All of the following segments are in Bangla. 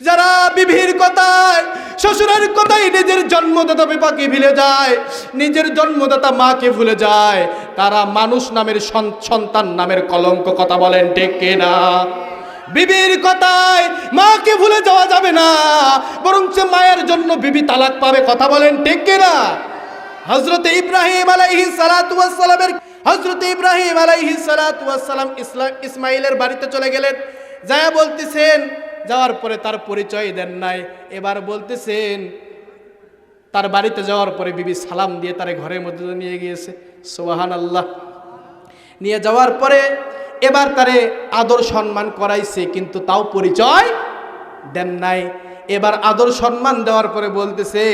যারা বিবির কথায়, শ্বশুরের কথাই নিজের জন্মদাতা বিপাকে ভুলে যায়, নিজের জন্মদাতা মাকে ভুলে যায়, তারা মানুষ নামের সন- সন্তান নামের কলঙ্ক কথা বলেন, ঠিক কিনা বিবির কথায় মাকে ভুলে যাওয়া যাবে না বরং মায়ের জন্য বিবি তালাক পাবে কথা বলেন, ঠিক কিনা হজরত ইব্রাহিম আলাইহি সালাতু সালামের হজরত ইব্রাহিম আলাইহি সালাতু সালাম ইসলাম ইসমাইলের বাড়িতে চলে গেলেন, যায়া বলতেছেন যাওয়ার পরে তার পরিচয় দেন নাই। এবার বলতেছেন, তার বাড়িতে যাওয়ার পরে বিবি সালাম দিয়ে তার ঘরের মধ্যে নিয়ে গিয়েছে। সোহান আল্লাহ নিয়ে যাওয়ার পরে এবার তারে আদর সম্মান করাইছে, কিন্তু তাও পরিচয় দেন নাই। এবার আদর সম্মান দেওয়ার পরে বলতেছে,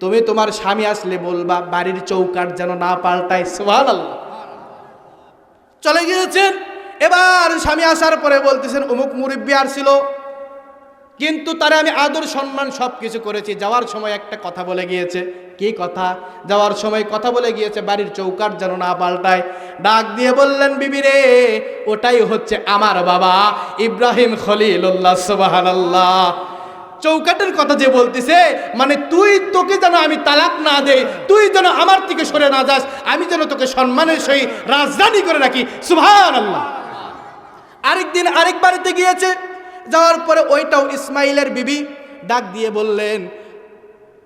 তুমি তোমার স্বামী আসলে বলবা, বাড়ির চৌকাট যেন না পাল্টায়। সোহান আল্লাহ চলে গিয়েছেন। এবার স্বামী আসার পরে বলতেছেন, অমুক মুরব্বী আসছিল, কিন্তু তারা আমি আদর, সম্মান সব কিছু করেছি। যাওয়ার সময় একটা কথা বলে গিয়েছে। কি কথা? যাওয়ার সময় কথা বলে গিয়েছে, বাড়ির চৌকাট যেন না পাল্টায়। ডাক দিয়ে বললেন, বিবি রে, ওটাই হচ্ছে আমার বাবা, ইব্রাহিম খলিলুল্লাহ, সুবহানাল্লাহ। চৌকাটের কথা যে বলতেছে মানে তুই তোকে যেন আমি তালাক না দেই, তুই যেন আমার থেকে সরে না যাস, আমি যেন তোকে সম্মানের সহিত রাজধানী করে রাখি, সুবহানাল্লাহ। আরেকদিন আরেক বাড়িতে গিয়েছে। যাওয়ার পরে ওইটাও ইসমাইলের বিবি ডাক দিয়ে বললেন,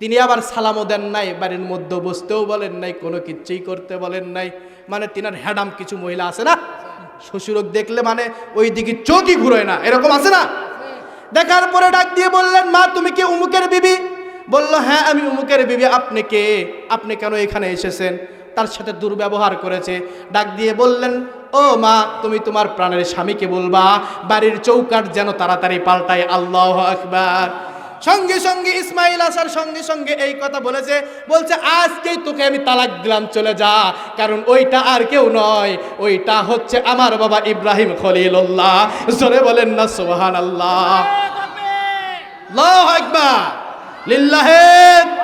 তিনি আবার সালামও দেন নাই, বাড়ির মধ্যে বসতেও বলেন নাই, কোনো কিচ্ছুই করতে বলেন নাই। মানে তিনার হ্যাডাম কিছু মহিলা আছে না? শ্বশুরক দেখলে মানে ওই দিকে চোখই ঘুরোয় না। এরকম আছে না? দেখার পরে ডাক দিয়ে বললেন, মা, তুমি কি উমুকের বিবি? বলল হ্যাঁ আমি উমুকের বিবি। আপনি কে? আপনি কেন এখানে এসেছেন? তার সাথে দুর্ব্যবহার করেছে। ডাক দিয়ে বললেন ও মা, তুমি তোমার প্রাণের স্বামীকে বলবা, বাড়ির চৌকাট যেন তাড়াতাড়ি পাল্টায়, আল্লাহ আকবার। সঙ্গে সঙ্গে ইসমাইল আসার সঙ্গে সঙ্গে এই কথা বলেছে, বলছে, আজকেই তোকে আমি তালাক দিলাম, চলে যা। কারণ ওইটা আর কেউ নয়, ওইটা হচ্ছে আমার বাবা ইব্রাহিম খলিলুল্লাহ। জোরে বলেন না সোহান আল্লাহ লিল্লাহে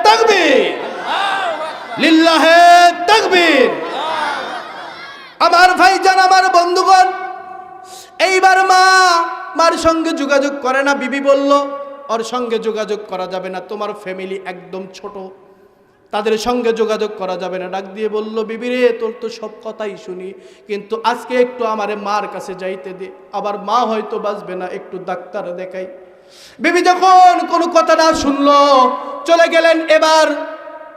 তাকবীর। লিল্লাহে তাকবীর। আমার ভাইজান, আমার বন্ধুগণ, এইবার মা, মার সঙ্গে যোগাযোগ করে না, বিবি বলল, ওর সঙ্গে যোগাযোগ করা যাবে না, তোমার ফ্যামিলি একদম ছোট, তাদের সঙ্গে যোগাযোগ করা যাবে না। ডাক দিয়ে বলল, বিবি রে, তোর তো সব কথাই শুনি, কিন্তু আজকে একটু আমারে মার কাছে যাইতে দে, আবার মা হয়তো বাঁচবে না, একটু ডাক্তার দেখাই। বিবি যখন কোনো কথা না শুনলো, চলে গেলেন এবার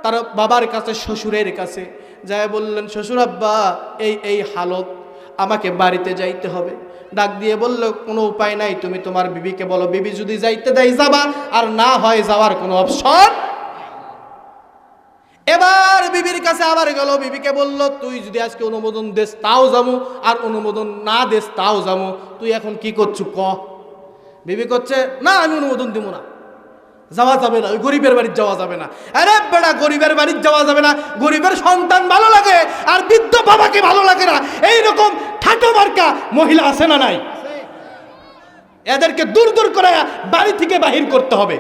তার বাবার কাছে, শ্বশুরের কাছে। যায় বললেন, শ্বশুর আব্বা, এই এই হালত আমাকে বাড়িতে যাইতে হবে। ডাক দিয়ে বলল, কোনো উপায় নাই, তুমি তোমার বিবিকে বলো, বিবি যদি যাইতে দেয় যাবা, আর না হয় যাওয়ার কোনো অপশন এবার বিবির কাছে আবার গেল, বিবিকে বলল, তুই যদি আজকে অনুমোদন দেস, তাও যাব আর অনুমোদন না দেস, তাও যাব তুই এখন কি করছু, ক? বিবি করছে না, আমি অনুমোদন দিব না। যাওয়া যাবে না, ওই গরিবের বাড়ির যাওয়া যাবে না। আরে বেড়া, গরিবের বাড়ির যাওয়া যাবে না। গরিবের সন্তান ভালো লাগে, আর বৃদ্ধ বাবাকে ভালো লাগে না। এইরকম ঠাটো মার্কা মহিলা আছে না নাই? এদেরকে দূর দূর করে বাড়ি থেকে বাহির করতে হবে।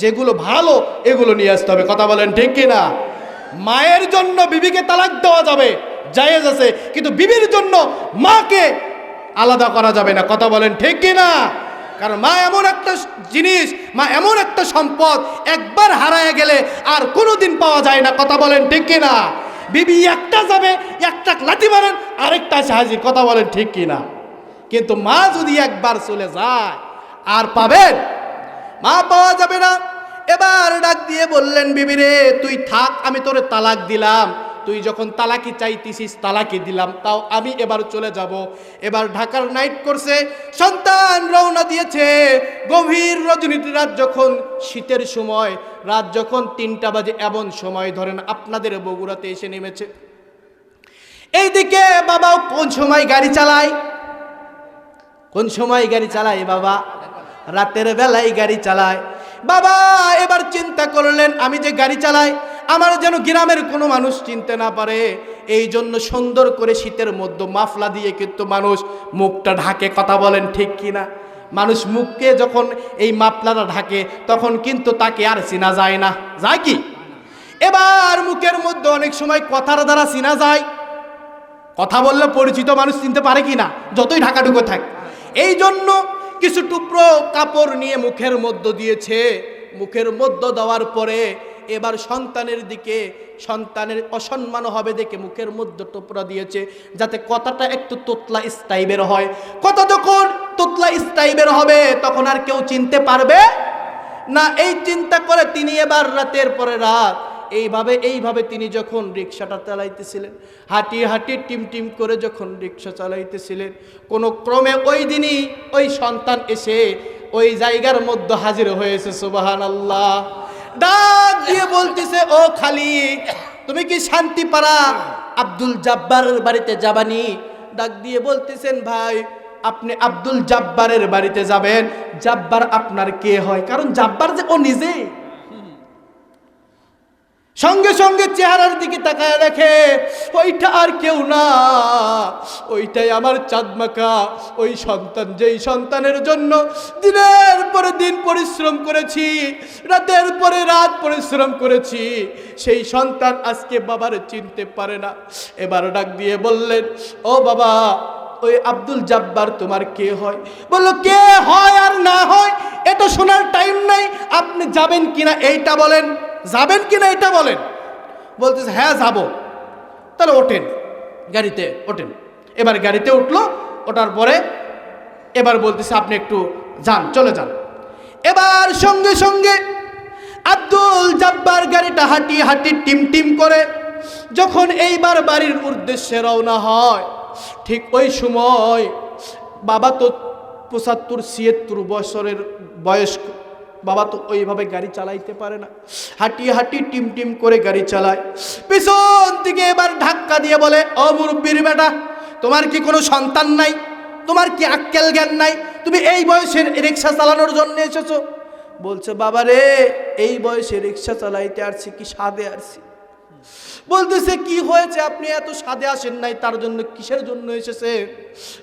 যেগুলো ভালো, এগুলো নিয়ে আসতে হবে। কথা বলেন ঠিক কিনা? মায়ের জন্য বিবিকে তালাক দেওয়া যাবে, জায়েজ আছে। কিন্তু বিবির জন্য মাকে আলাদা করা যাবে না। কথা বলেন ঠিক কিনা? কারণ মা এমন একটা জিনিস, মা এমন একটা সম্পদ একবার হারায় গেলে আর কোনো দিন পাওয়া যায় না। কথা বলেন ঠিক কিনা? বিবি একটা যাবে, একটা লাঠি মারেন, আরেকটা হাজির। কথা বলেন ঠিক কিনা? কিন্তু মা যদি একবার চলে যায়, আর পাবেন? মা পাওয়া যাবে না। এবার ডাক দিয়ে বললেন বিবিরে তুই থাক, আমি তোরে তালাক দিলাম। তুই যখন তালাকি চাইতিছিস, তালাকি দিলাম। তাও আমি এবার চলে যাব। এবার ঢাকার নাইট করছে, সন্তান রওনা দিয়েছে। গভীর রজনীতি, রাত যখন শীতের সময়, রাত যখন তিনটা বাজে এমন সময়, ধরেন আপনাদের বগুড়াতে এসে নেমেছে। এইদিকে বাবাও, কোন সময় গাড়ি চালায়? কোন সময় গাড়ি চালায় বাবা? রাতের বেলায় গাড়ি চালায়। বাবা, এবার চিন্তা করলেন, আমি যে গাড়ি চালাই আমার যেন গ্রামের কোনো মানুষ চিনতে না পারে। এই জন্য সুন্দর করে শীতের মধ্যে মাফলা দিয়ে কিন্তু মানুষ মুখটা ঢাকে কথা বলেন ঠিক কিনা? মানুষ মুখকে যখন এই মাফলাটা ঢাকে, তখন কিন্তু তাকে আর চিনা যায় না। যায় কি? এবার মুখের মধ্যে অনেক সময় কথার দ্বারা চিনা যায়। কথা বললে পরিচিত মানুষ চিনতে পারে কি না যতই ঢাকা ঢুকে থাকে। এই জন্য কিছু টুকরো কাপড় নিয়ে মুখের মধ্য দিয়েছে। মুখের মধ্য দেওয়ার পরে এবার সন্তানের দিকে সন্তানের অসম্মান হবে দেখে মুখের মধ্যে টোপরা দিয়েছে, যাতে কথাটা একটু তোতলা স্টাইবের হয়। কথা যখন তোতলা স্টাইবের হবে, তখন আর কেউ চিনতে পারবে না। এই চিন্তা করে তিনি এবার রাতের পরে রাত, এইভাবে এইভাবে তিনি যখন রিক্সাটা চালাইতেছিলেন, হাঁটি হাঁটি, টিম টিম করে যখন রিক্সা চালাইতেছিলেন, কোনো ক্রমে ওই দিনই ওই সন্তান এসে ওই জায়গার মধ্যে হাজির হয়েছে সুবাহান আল্লাহ ডাক দিয়ে বলতেছে, ও খালি তুমি কি শান্তি পারা আব্দুল জাব্বারের বাড়িতে যাবানি? ডাক দিয়ে বলতেছেন, ভাই, আপনি আব্দুল জাব্বারের বাড়িতে যাবেন। জাব্বার আপনার কে হয়? কারণ জাব্বার যে ও নিজে সঙ্গে সঙ্গে চেহারার দিকে তাকায় দেখে, ওইটা আর কেউ না। ওইটাই আমার চাঁদমাকা। ওই সন্তান, যেই সন্তানের জন্য দিনের পরে দিন পরিশ্রম করেছি, রাতের পরে রাত পরিশ্রম করেছি, সেই সন্তান আজকে বাবার চিনতে পারে না। এবার ডাক দিয়ে বললেন, ও বাবা, ওই আব্দুল জাব্বার তোমার কে হয়? বলল, কে হয় আর না হয় এটা শোনার টাইম নাই। আপনি যাবেন কিনা এইটা বলেন। যাবেন কিনা এটা বলেন। বলতেছে হ্যাঁ যাব। তাহলে ওঠেন, গাড়িতে ওঠেন। এবার গাড়িতে উঠল, ওঠার পরে এবার বলতেছে, আপনি একটু যান, চলে যান। এবার সঙ্গে সঙ্গে আব্দুল জাব্বার গাড়িটা হাঁটি হাঁটি টিম টিম করে যখন এইবার বাড়ির উদ্দেশ্যে রওনা হয়, ঠিক ওই সময় বাবা তো পঁচাত্তর, ছিয়াত্তর বছরের বয়স্ক বাবা তো ওইভাবে গাড়ি চালাইতে পারে না। হাঁটি হাঁটি টিম টিম করে গাড়ি চালায়। পিছন থেকে এবার ধাক্কা দিয়ে বলে, ও মুরব্বীর বেটা, তোমার কি কোনো সন্তান নাই? তোমার কি আক্কেল জ্ঞান নাই? তুমি এই বয়সে রিক্সা চালানোর জন্য এসেছ? বলছে বাবা রে এই বয়সে রিক্সা চালাইতে আসছি কি সাদে আসছি বলতেছে, কি হয়েছে? আপনি এত সাদে আসেন নাই, তার জন্য কিসের জন্য এসেছে?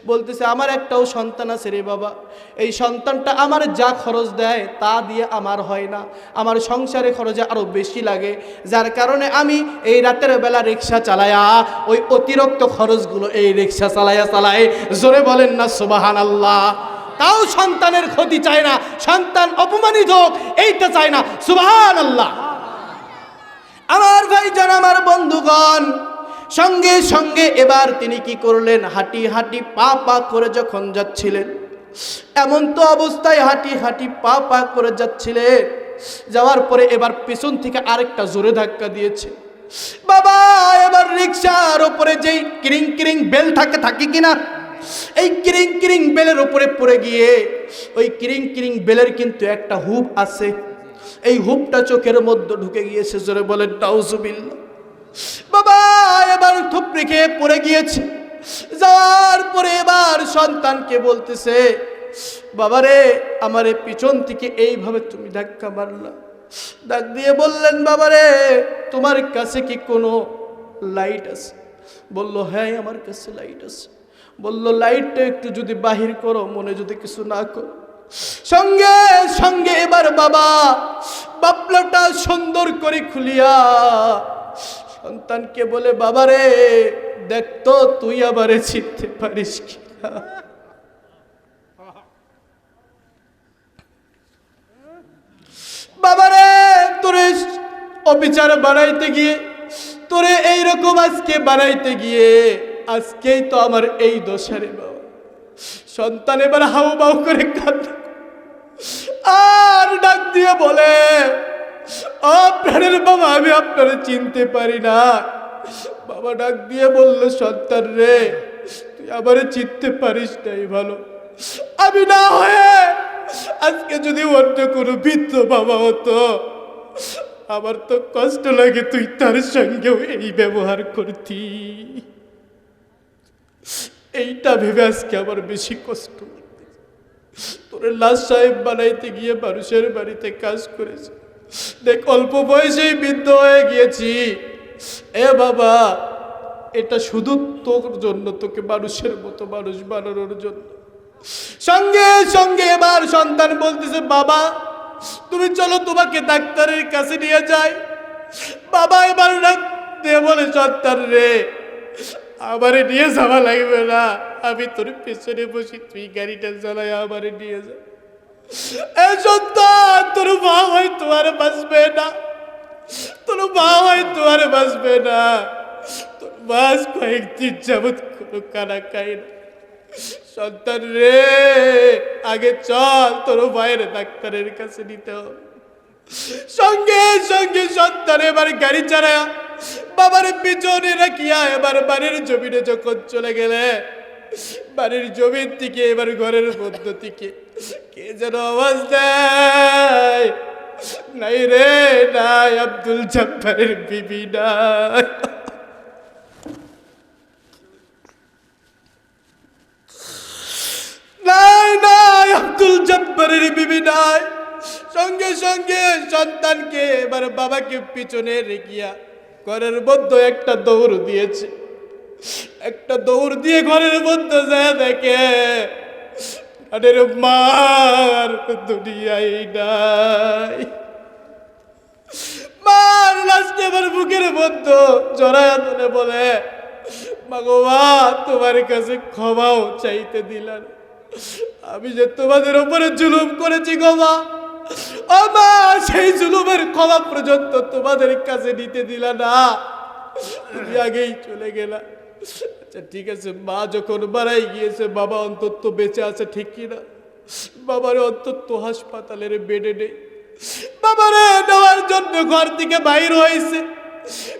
বলতেছে, আমার একটাও সন্তান আছে রে বাবা। এই সন্তানটা আমার যা খরচ দেয়, তা দিয়ে আমার হয় না। আমার সংসারে খরচে আরও বেশি লাগে। যার কারণে আমি এই রাতের বেলা রিক্সা চালায়া, ওই অতিরিক্ত খরচগুলো এই রিক্সা চালায়া চালায়, জোরে বলেন না সুবাহান আল্লাহ তাও সন্তানের ক্ষতি চায় না। সন্তান অপমানিত হোক, এইটা চায় না সুবাহান আল্লাহ আমার ভাইজান, আমার বন্ধুগণ, সঙ্গে সঙ্গে এবার তিনি কি করলেন? হাঁটি হাঁটি পা পা করে যখন যাচ্ছিলেন, এমন তো অবস্থায় হাঁটি হাঁটি পা পা করে যাচ্ছিলেন, যাওয়ার পরে এবার পেছন থেকে আরেকটা জোরে ধাক্কা দিয়েছে। বাবা, এবার রিক্সার ওপরে যেই কিরিং কিরিং বেল থাকে থাকে কিনা এই কিরিং কিরিং বেলের ওপরে পড়ে গিয়ে, ওই কিরিং কিরিং বেলের কিন্তু একটা হুপ আছে। এই হুপটা চোখের মধ্যে ঢুকে গিয়েছে, জোরে বলেন টাউজুবিল্লা বাবা, এবার থুপড়ি খেয়ে পড়ে গিয়েছে। যাওয়ার পরে এবার সন্তানকে বলতেছে বাবারে আমারে পিছন থেকে এইভাবে তুমি ধাক্কা মারলা। ডাক দিয়ে বললেন বাবারে তোমার কাছে কি কোনো লাইট আছে? বলল হ্যাঁ আমার কাছে লাইট আছে। বলল, লাইটটা একটু যদি বাহির করো, মনে যদি কিছু না করো। সঙ্গে সঙ্গে এবার বাবা বাপলাটা সুন্দর করে খুলিয়া সন্তানকে বলে, বাবারে, দেখ তো, তুই আবারে চিনতে পারিস কিনা বাবারে, তোরে অবিচার বানাইতে গিয়ে, তোরে এইরকম আজকে বানাইতে গিয়ে, আজকেই তো আমার এই দোষারে বাবা। সন্তান এবার হাউ বাউ করে কাঁদে। আর ডাক দিয়ে বলে প্রাণের বাবা, আমি আপনারে চিনতে পারি না। বাবা ডাক দিয়ে বলল, সন্তান রে, তুই আমারে চিনতে পারিস নাই ভালো। আমি না হয়ে আজকে যদি অন্য কোনো বৃদ্ধ বাবা হতো, আমার তো কষ্ট লাগে তুই তার সঙ্গেও এই ব্যবহার করতি। এইটা ভেবে আজকে আমার বেশি কষ্ট। তোরে লাশ সাহেব বানাইতে গিয়ে মানুষের বাড়িতে কাজ করেছে। দেখ, অল্প বয়সেই বৃদ্ধ হয়ে গিয়েছি। এ বাবা, এটা শুধু তোর জন্য, তোকে মানুষের মতো মানুষ বানানোর জন্য। সঙ্গে সঙ্গে এবার সন্তান বলতেছে, বাবা, তুমি চলো তোমাকে ডাক্তারের কাছে নিয়ে যাই। বাবা, এবার ডাক দিয়ে বলে সন্তান রে আমারে নিয়ে যাওয়া লাগবে না। আমি তোর পেছনে বসি, তুই গাড়িটা চালাই আমারে নিয়ে যা। সন্তান, তোর মা হয় তোমার বাঁচবে না। তোর মা হয় তোমার বাঁচবে না। তোর মাস কয়েকদিন যাবৎ কোনো কানা খাই না। সন্তান রে, আগে চল, তোর ভাইয়ের ডাক্তারের কাছে নিতে হবে। সঙ্গে সঙ্গে সন্তান এবার গাড়ি চালায়া। বাবার পিছনে রাখিয়া এবার বাড়ির জমিনে যখন চলে গেলে, বাড়ির জমির দিকে, এবার ঘরের মধ্য থেকে কে যেন আওয়াজ দেয়? নাই রে, নাই, আব্দুল জব্বারের বিবি, নাই। নাই নাই, আব্দুল জব্বারের বিবি, নাই। সঙ্গে সঙ্গে সন্তানকে, এবার বাবাকে পিছনে রেখিয়া ঘরের মধ্যে একটা দৌড় দিয়েছে। একটা দৌড় দিয়ে ঘরের মধ্যে যায় দেখে আরে মার দুনিয়ায় নাই। মার লাস্টে এবার বুকের মধ্যে জড়ায় ধরে বলে ভগবা তোমার কাছে ক্ষমাও চাইতে দিলাম। আমি যে তোমাদের উপরে জুলুম করেছি গমা সেই জুলুমের ক্ষমা পর্যন্ত তোমাদের কাছে নিতে দিলা না। তুমি আগেই চলে গেলা। আচ্ছা ঠিক আছে, মা যখন মারাই গিয়েছে, বাবা অন্তত বেঁচে আছে ঠিক কিনা? বাবার অন্তত হাসপাতালের বেডে নেই। বাবারে নেওয়ার জন্য ঘর থেকে বাইর হয়েছে।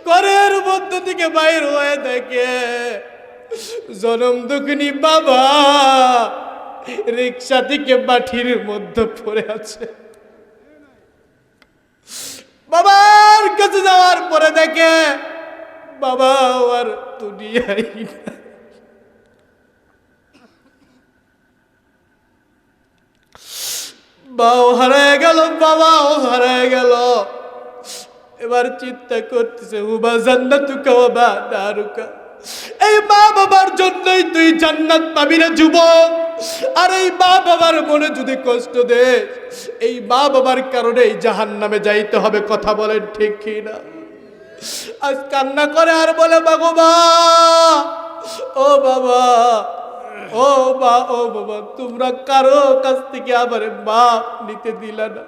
ঘরের মধ্য থেকে বাইর হয়ে দেখে জনম দুঃখিনী বাবা রিক্সা থেকে বাঠির মধ্যে পড়ে আছে। বাবার কাছে যাওয়ার পরে দেখে বাবা আর দুনিয়ায় নাই। বাও হারায় গেল, বাবাও হারায় গেল। এবার চিন্তা করতেছে হুবা জান্নাতু কাওয়া দারুকা এই মা বাবার জন্যই তুই জান্নাত পাবি রে যুবক। আর এই মা বাবার মনে যদি কষ্ট দে এই মা বাবার কারণে এই জাহান নামে যাইতে হবে, কথা বলেন ঠিক কি না আজ কান্না করে আর বলে বাবা ও বাবা, ও বা ও বাবা, তোমরা কারও কাছ থেকে আবার বাপ নিতে দিলা না।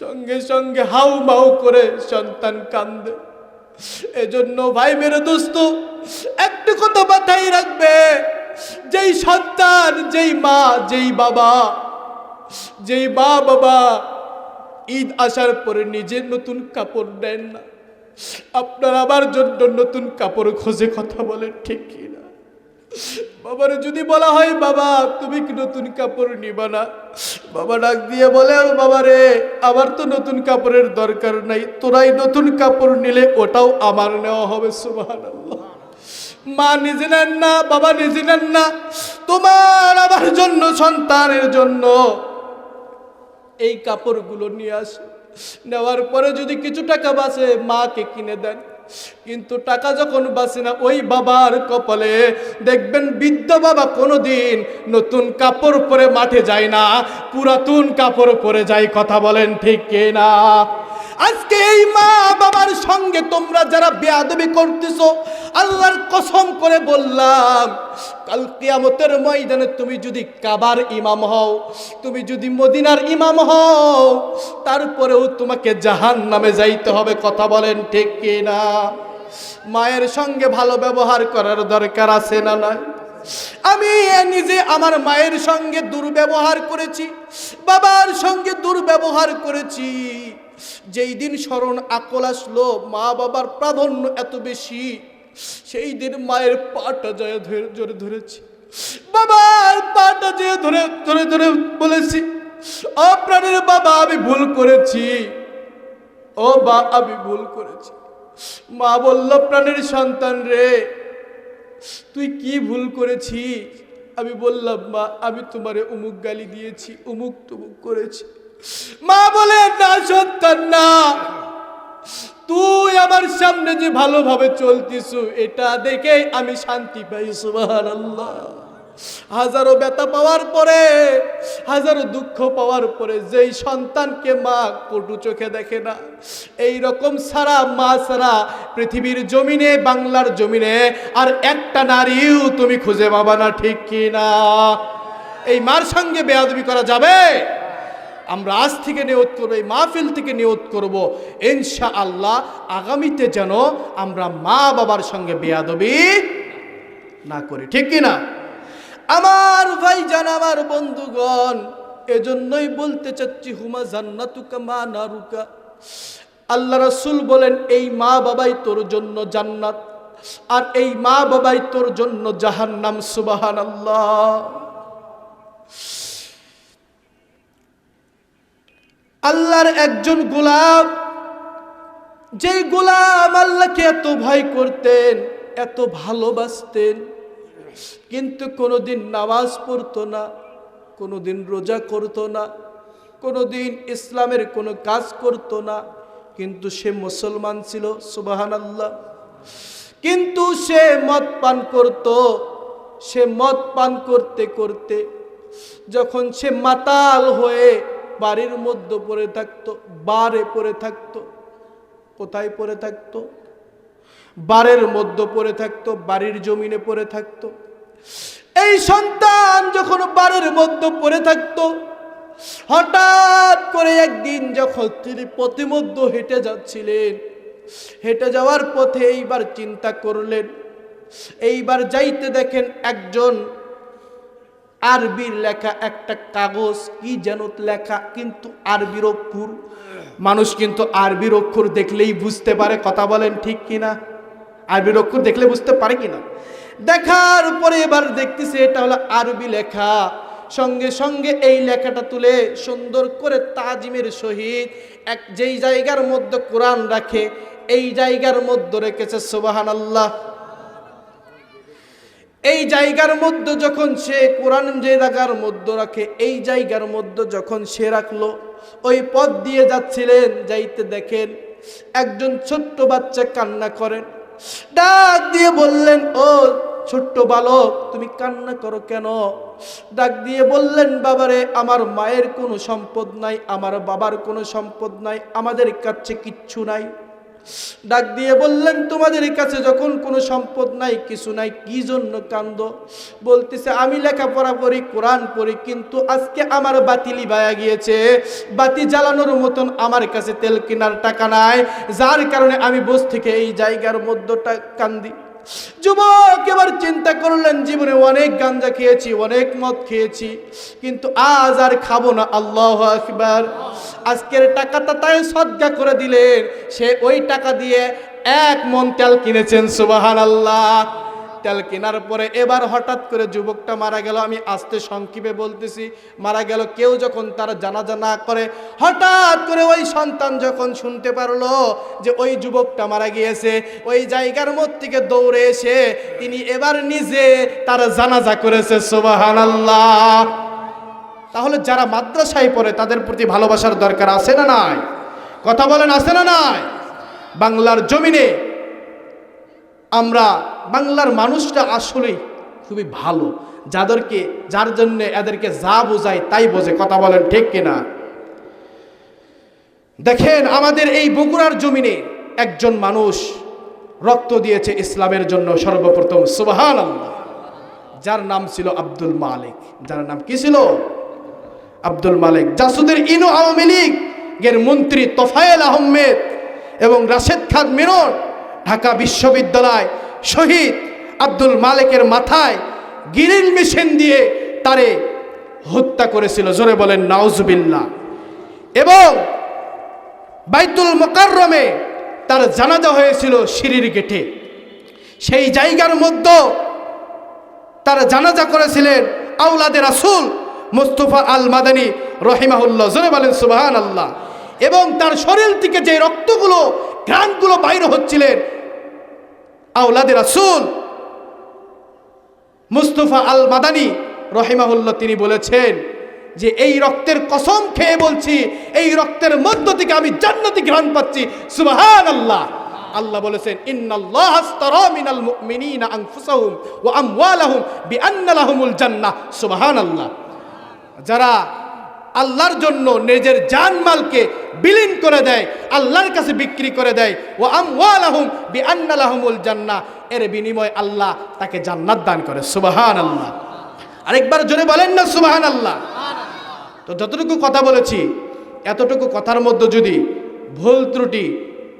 সঙ্গে সঙ্গে হাউ মাউ করে সন্তান কান্দে। এজন্য ভাই মেরে দোস্ত, একটা কথা মাথায় রাখবে। যেই সন্তান, যেই মা, যেই বাবা, যেই মা বাবা ঈদ আসার পরে নিজের নতুন কাপড় দেন না। আপনার আমার জন্য নতুন কাপড় খোঁজে কথা বলেন, ঠিক কি না? বাবার যদি বলা হয়, বাবা, তুমি কি নতুন কাপড় নিবা না? বাবা ডাক দিয়ে বলে "ও বাবা রে আমার তো নতুন কাপড়ের দরকার নাই। তোরাই নতুন কাপড় নিলে ওটাও আমার নেওয়া হবে সুবাহান মা নিজে নেন না, বাবা নিজে নেন না, তোমার আমার জন্য, সন্তানের জন্য। এই কাপড়গুলো নিয়ে আসে। নেওয়ার পরে যদি কিছু টাকা বাঁচে, মাকে কিনে দেন। কিন্তু টাকা যখন বাঁচে না, ওই বাবার কপালে দেখবেন বৃদ্ধ বাবা কোনোদিন নতুন কাপড় পরে মাঠে যায় না, পুরাতন কাপড় পরে যায়, কথা বলেন ঠিক কে না আজকে এই মা বাবার সঙ্গে তোমরা যারা বেয়াদবি করতেছো, আল্লাহর কসম করে বললাম, কাল কিয়ামতের ময়দানে তুমি যদি কাবার ইমাম হও, তুমি যদি মদিনার ইমাম হও, তারপরেও তোমাকে জাহান নামে যাইতে হবে, কথা বলেন ঠিক কি না মায়ের সঙ্গে ভালো ব্যবহার করার দরকার আছে না নয় আমি নিজে আমার মায়ের সঙ্গে দুর্ব্যবহার করেছি, বাবার সঙ্গে দুর্ব্যবহার করেছি। যেই দিন স্মরণ আকল আসলো, মা বাবার প্রাধান্য এত বেশি, সেই দিন মায়ের পাটা জয় ধরে, জোরে ধরেছি। বাবার পাটা জয় ধরে ধরে ধরে বলেছি, আপনাদের বাবা, আমি ভুল করেছি। ও বা আমি ভুল করেছি। মা বলল, প্রাণের সন্তান রে, তুই কি ভুল করেছিস? আমি বললাম, মা, আমি তোমারে উমুক গালি দিয়েছি উমুক তুমুক করেছি। মা বলে, না, সন্তান, না। তুই আমার সামনে যে ভালোভাবে চলতিস, এটা দেখে আমি শান্তি পাই আল্লাহ হাজারো ব্যথা পাওয়ার পরে, হাজারো দুঃখ পাওয়ার পরে, যেই সন্তানকে মা কটু চোখে দেখে না, এই রকম সারা, মা সারা পৃথিবীর জমিনে, বাংলার জমিনে, আর একটা নারীও তুমি খুঁজে পাবা না, ঠিক কি না? এই মার সঙ্গে বেয়াদবি করা যাবে? আমরা আজ থেকে নিয়ত করব, এই মাহফিল থেকে নিয়ত করব। ইনশা আল্লাহ আগামীতে যেন আমরা মা বাবার সঙ্গে বেয়াদবি না করি, ঠিক কি না? আমার ভাইজান, আমার বন্ধুগণ, এজন্যই বলতে চাচ্ছি, হুমা জান্নাতুকা মা নারুকা। আল্লাহ রাসূল বলেন, এই মা বাবাই তোর জন্য জান্নাত, আর এই মা বাবাই তোর জন্য জাহান্নাম, সুবহানাল্লাহ। আল্লাহর একজন গোলাম। যেই গোলাম আল্লাহকে এত ভয় করতেন, এত ভালোবাসতেন, কিন্তু কোনোদিন নামাজ পড়তো না, কোনোদিন রোজা করতো না, কোনোদিন ইসলামের কোনো কাজ করতো না, কিন্তু সে মুসলমান ছিল সুবাহান আল্লাহ কিন্তু সে মদ পান করত, সে মদ পান করতে করতে যখন সে মাতাল হয়ে বাড়ির মধ্যে পড়ে থাকতো, বারে পড়ে থাকতো, কোথায় পড়ে থাকতো? বারের মধ্যে পড়ে থাকতো, বাড়ির জমিনে পড়ে থাকতো। এই সন্তান যখন বারের মধ্যে পড়ে থাকতো, হঠাৎ করে একদিন যখন তিনি প্রতিমধ্য হেঁটে যাচ্ছিলেন, হেঁটে যাওয়ার পথে এইবার চিন্তা করলেন, এইবার যাইতে দেখেন একজন আরবির লেখা একটা কাগজ, কি যেন লেখা, কিন্তু আরবির অক্ষর। মানুষ কিন্তু আরবির অক্ষর দেখলেই বুঝতে পারে, কথা বলেন ঠিক কিনা? আরবির অক্ষর দেখলে বুঝতে পারে কিনা? দেখার পরে এবার দেখতেছে এটা হলো আরবি লেখা। সঙ্গে সঙ্গে এই লেখাটা তুলে সুন্দর করে তাজিমের সহিত এক যেই জায়গার মধ্যে কোরআন রাখে, এই জায়গার মধ্যে রেখেছে সুবাহান আল্লাহ এই জায়গার মধ্যে যখন সে কোরআন যে জায়গার মধ্যে রাখে, এই জায়গার মধ্যে যখন সে রাখল, ওই পথ দিয়ে যাচ্ছিলেন, যাইতে দেখেন একজন ছোট্ট বাচ্চা কান্না করেন। ডাক দিয়ে বললেন, ও ছোট্ট বালক, তুমি কান্না করো কেন? ডাক দিয়ে বললেন, বাবারে, আমার মায়ের কোনো সম্পদ নাই, আমার বাবার কোনো সম্পদ নাই, আমাদের কাছে কিচ্ছু নাই। ডাক দিয়ে বললেন, তোমাদের কাছে যখন কোনো সম্পদ নাই, কিছু নাই, কি জন্য কান্দ? বলতেছে, আমি লেখাপড়া পড়ি কোরআন পড়ি, কিন্তু আজকে আমার বাতিলি বায়া গিয়েছে। বাতি জ্বালানোর মতন আমার কাছে তেল কেনার টাকা নাই। যার কারণে আমি বস থেকে এই জায়গার মধ্যটা কান্দি। যুবক, এবার চিন্তা করলেন, জীবনে অনেক গাঞ্জা খেয়েছি, অনেক মদ খেয়েছি, কিন্তু আজ আর খাব না। আল্লাহ আকবার। আজকের টাকাটা তাই সদ্গা করে দিলেন। সে ওই টাকা দিয়ে এক মন তেল কিনেছেন সুবাহান আল্লাহ তেল কেনার পরে এবার হঠাৎ করে যুবকটা মারা গেল। আমি আস্তে সংক্ষেপে বলতেছি, মারা গেল কেউ যখন তার জানাজা না করে, হঠাৎ করে ওই সন্তান যখন শুনতে পারল যে ওই যুবকটা মারা গিয়েছে, ওই জায়গার মধ্যে থেকে দৌড়ে এসে তিনি এবার নিজে তার জানাজা করেছে সুবাহান আল্লাহ তাহলে যারা মাদ্রাসায় পড়ে, তাদের প্রতি ভালোবাসার দরকার আছে না নাই? কথা বলেন, আছে না নাই? বাংলার জমিনে আমরা বাংলার মানুষটা আসলেই খুবই ভালো। যাদেরকে, যার জন্য এদেরকে যা বোঝায় তাই বোঝে। কথা বলেন ঠিক কিনা? দেখেন, আমাদের এই বগুড়ার জমিনে একজন মানুষ রক্ত দিয়েছে ইসলামের জন্য সর্বপ্রথম। সুবাহান আল্লাহ যার নাম ছিল আব্দুল মালিক। যার নাম কি ছিল? আব্দুল মালিক। জাসুদের ইনো আওয়ামী লীগ এর মন্ত্রী তোফায়েল আহমেদ এবং রাশেদ খান মিনন ঢাকা বিশ্ববিদ্যালয় শহীদ আব্দুল মালিকের মাথায় গিরিল মেশিন দিয়ে তারে হত্যা করেছিল। জোরে বলেন, নাউজুবিল্লাহ। এবং বাইতুল মোকাররমে তার জানাজা হয়েছিল সিঁড়ির গেটে। সেই জায়গার মধ্যে তারা জানাজা করেছিলেন আউলাদের আসুল মুস্তফা আল মাদানী রহিমাহুল্লাহ। জোরে বলেন সুবাহান আল্লাহ এবং তার শরীর থেকে যে রক্তগুলো, ঘ্রাণগুলো বাইর হচ্ছিলেন আউলাদের রাসূল। মুস্তফা আল মাদানী রহিমাহুল্লাহ তিনি বলেছেন যে, এই রক্তের কসম খেয়ে বলছি, এই রক্তের মধ্য থেকে আমি জান্নাতি ঘ্রাণ পাচ্ছি। সুবাহান আল্লাহ আল্লাহ বলেছেন, ইন্নাল্লাহ আস্তারা মিনাল মুমিনিনা আনফুসাহুম ওয়া আমওয়ালাহুম বিআন্না লাহুমুল জান্নাহ। সুবহানাল্লাহ। যারা আল্লাহর জন্য নিজের জানমালকে বিলীন করে দেয়, আল্লাহর কাছে বিক্রি করে দেয়। ও আমওয়ালাহুম বিআন্না লাহুমুল জান্নাহ। এর বিনিময় আল্লাহ তাকে জান্নাত দান করে। সুবহানাল্লাহ। আরেকবার জোরে বলেন না সুবাহান আল্লাহ তো যতটুকু কথা বলেছি, এতটুকু কথার মধ্যে যদি ভুল ত্রুটি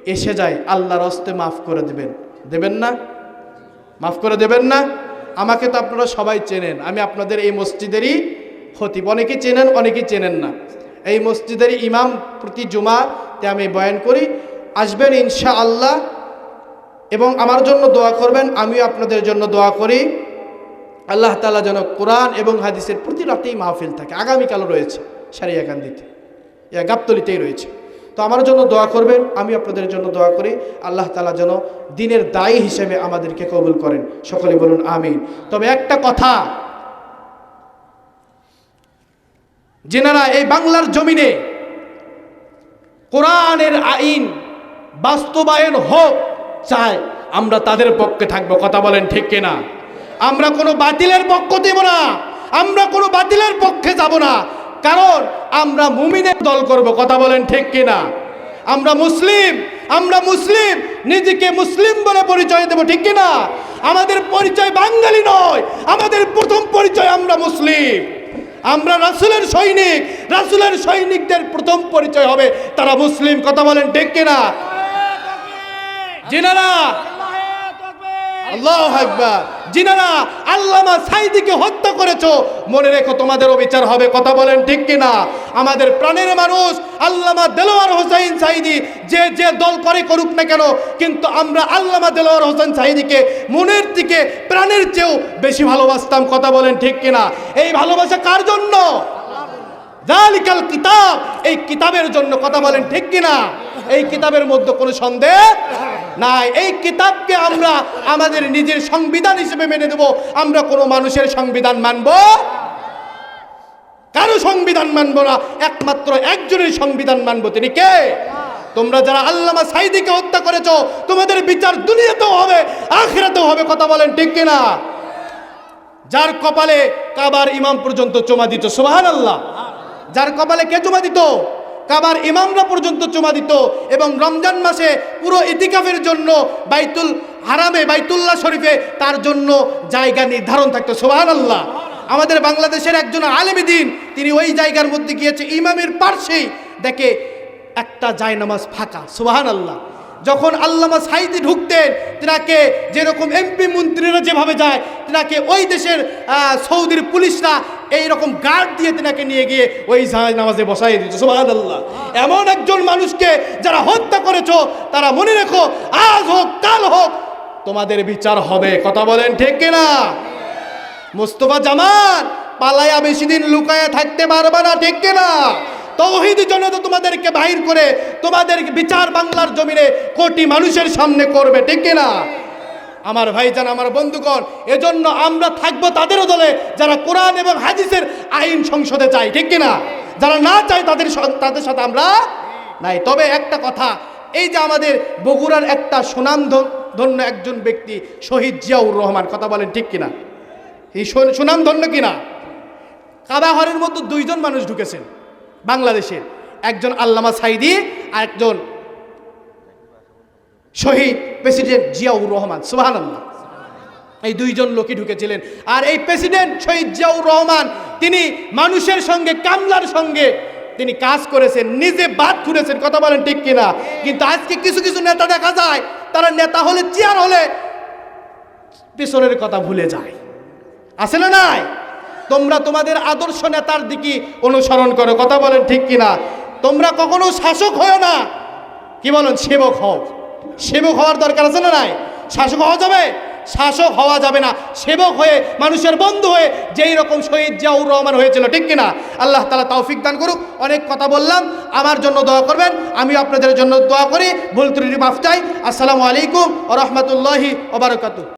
এসে যায়, আল্লাহর হস্তে মাফ করে দেবেন। দেবেন না? মাফ করে দেবেন না? আমাকে তো আপনারা সবাই চেনেন। আমি আপনাদের এই মসজিদেরই খতিব অনেকে চেনেন অনেকেই চেনেন না। এই মসজিদের ইমাম প্রতি জুমাতে আমি বয়ান করি, আসবেন ইনশা আল্লাহ এবং আমার জন্য দোয়া করবেন, আমিও আপনাদের জন্য দোয়া করি। আল্লাহ তালা যেন কোরআন এবং হাদিসের প্রতি রাতেই মাহফিল থাকে। আগামীকালও রয়েছে সারিয়া সারিয়াকান্দিতে ইয়া গাবতলিতেই রয়েছে। তো আমার জন্য দোয়া করবেন আমি আপনাদের জন্য দোয়া করি। আল্লাহ তালা যেন দিনের দায়ী হিসেবে আমাদেরকে কবুল করেন। সকলে বলুন, আমিন। তবে একটা কথা যেনারা এই বাংলার জমিনে কোরআনের আইন বাস্তবায়ন হোক চায়, আমরা তাদের পক্ষে থাকব। কথা বলেন ঠিক কিনা? আমরা কোনো বাতিলের পক্ষ দেব না। আমরা কোনো বাতিলের পক্ষে যাব না। কারণ আমরা মুমিনের দল করব। কথা বলেন ঠিক কিনা? আমরা মুসলিম আমরা মুসলিম, নিজেকে মুসলিম বলে পরিচয় দেব ঠিক কিনা? আমাদের পরিচয় বাঙালি নয়। আমাদের প্রথম পরিচয় আমরা মুসলিম। আমরা রাসুলের সৈনিক, রাসুলের সৈনিকদের প্রথম পরিচয় হবে। তারা মুসলিম, কথা বলেন ডেকে না জিনারা, আল্লাহ জিনারা, আল্লামা সাইদিকে হত্যা করেছ। মনে রেখো তোমাদের বিচার হবে, কথা বলেন ঠিক কিনা? আমাদের প্রাণের মানুষ, আল্লামা দেলোয়ার হোসেন সাইদি, যে যে দল করে করুক না কেন, কিন্তু আমরা আল্লামা দেলোয়ার হোসেন সাইদিকে মনের দিকে প্রাণের চেয়েও বেশি ভালোবাসতাম, কথা বলেন ঠিক কিনা? এই ভালোবাসা কার জন্য? জালিকাল কিতাব, এই কিতাবের জন্য, কথা বলেন ঠিক কিনা? এই কিতাবের মধ্যে কোনো সন্দেহ নাই। এই কিতাবকে আমরা আমাদের নিজের সংবিধান হিসেবে মেনে দেব আমরা কোনো মানুষের সংবিধান মানব কারও সংবিধান মানব না, একমাত্র একজনের সংবিধান মানব, তিনি কে? তোমরা যারা আল্লামা সাইদিকে হত্যা করেছ, তোমাদের বিচার দুনিয়াতেও হবে, আখিরাতেও হবে, কথা বলেন ঠিক কিনা? যার কপালে কাবার ইমাম পর্যন্ত চমা দিত সুবাহান আল্লাহ যার কপালে কে চুমা দিত? কাবার ইমামরা পর্যন্ত চুমা দিত, এবং রমজান মাসে পুরো ইতিকাফের জন্য বাইতুল হারামে, বাইতুল্লাহ শরীফে তার জন্য জায়গা নির্ধারণ থাকতো সোহান আল্লাহ আমাদের বাংলাদেশের একজন আলেমী দিন, তিনি ওই জায়গার মধ্যে গিয়েছে, ইমামের পার্শ্বেই দেখে একটা জায়নামাজ ফাঁকা সুবাহান আল্লাহ যখন আল্লামা সাইদি ঢুকতেন, তিনাকে যেরকম এমপি মন্ত্রীরা যেভাবে যায়, তিনাকে ওই দেশের সৌদির পুলিশরা এই রকম গার্ড দিয়ে তিনাকে নিয়ে গিয়ে ওই নামাজে বসাই দিত আল্লাহ এমন একজন মানুষকে যারা হত্যা করেছ, তারা মনে রেখো, আজ হোক, কাল হোক, তোমাদের বিচার হবে, কথা বলেন ঠিক কিনা? মোস্তফা জামান পালায়া বেশি দিন লুকায়া থাকতে পারবে না, ঠিক কিনা? তৌহিদ জনতা তোমাদেরকে বাহির করে তোমাদের বিচার বাংলার জমিনে কোটি মানুষের সামনে করবে, ঠিক কিনা? আমার ভাইজান, আমার বন্ধুগণ, এজন্য আমরা থাকব তাদেরও দলে যারা কোরআন এবং হাদিসের আইন সংসদে চাই ঠিক কিনা? যারা না চায় তাদের তাদের সাথে আমরা নাই। তবে একটা কথা, এই যে আমাদের বগুড়ার একটা সুনাম ধন্য একজন ব্যক্তি, শহীদ জিয়াউর রহমান, কথা বলেন ঠিক কিনা? এই সুনাম ধন্য কিনা? কাবা ঘরের মধ্যে দুইজন মানুষ ঢুকেছেন বাংলাদেশের একজন আল্লামা সাইদি আর একজন শহীদ প্রেসিডেন্ট জিয়াউর রহমান। সুবাহান আল্লাহ এই দুইজন লোকই ঢুকেছিলেন। আর এই প্রেসিডেন্ট শহীদ জিয়াউর রহমান, তিনি মানুষের সঙ্গে, কামলার সঙ্গে তিনি কাজ করেছেন, নিজে বাদ খুঁড়েছেন। কথা বলেন ঠিক কিনা? কিন্তু আজকে কিছু কিছু নেতা দেখা যায়, তারা নেতা হলে, চেয়ার হলে পেছনের কথা ভুলে যায়। আছে না নাই? তোমরা তোমাদের আদর্শ নেতার দিকে অনুসরণ করো। কথা বলেন ঠিক কিনা? তোমরা কখনো শাসক হও না। কি বলেন? সেবক হও। সেবক হওয়ার দরকার আছে না নাই? শাসক হওয়া যাবে? শাসক হওয়া যাবে না। সেবক হয়ে, মানুষের বন্ধু হয়ে যেই রকম শহীদ জিয়াউর রহমান হয়েছিল, ঠিক কিনা? আল্লাহ তালা তৌফিক দান করুক। অনেক কথা বললাম। আমার জন্য দোয়া করবেন। আমি আপনাদের জন্য দোয়া করি। ভুল ত্রুটি মাফ চাই। আসসালামু আলাইকুম ও রহমতুল্লাহি ওবরাকাতু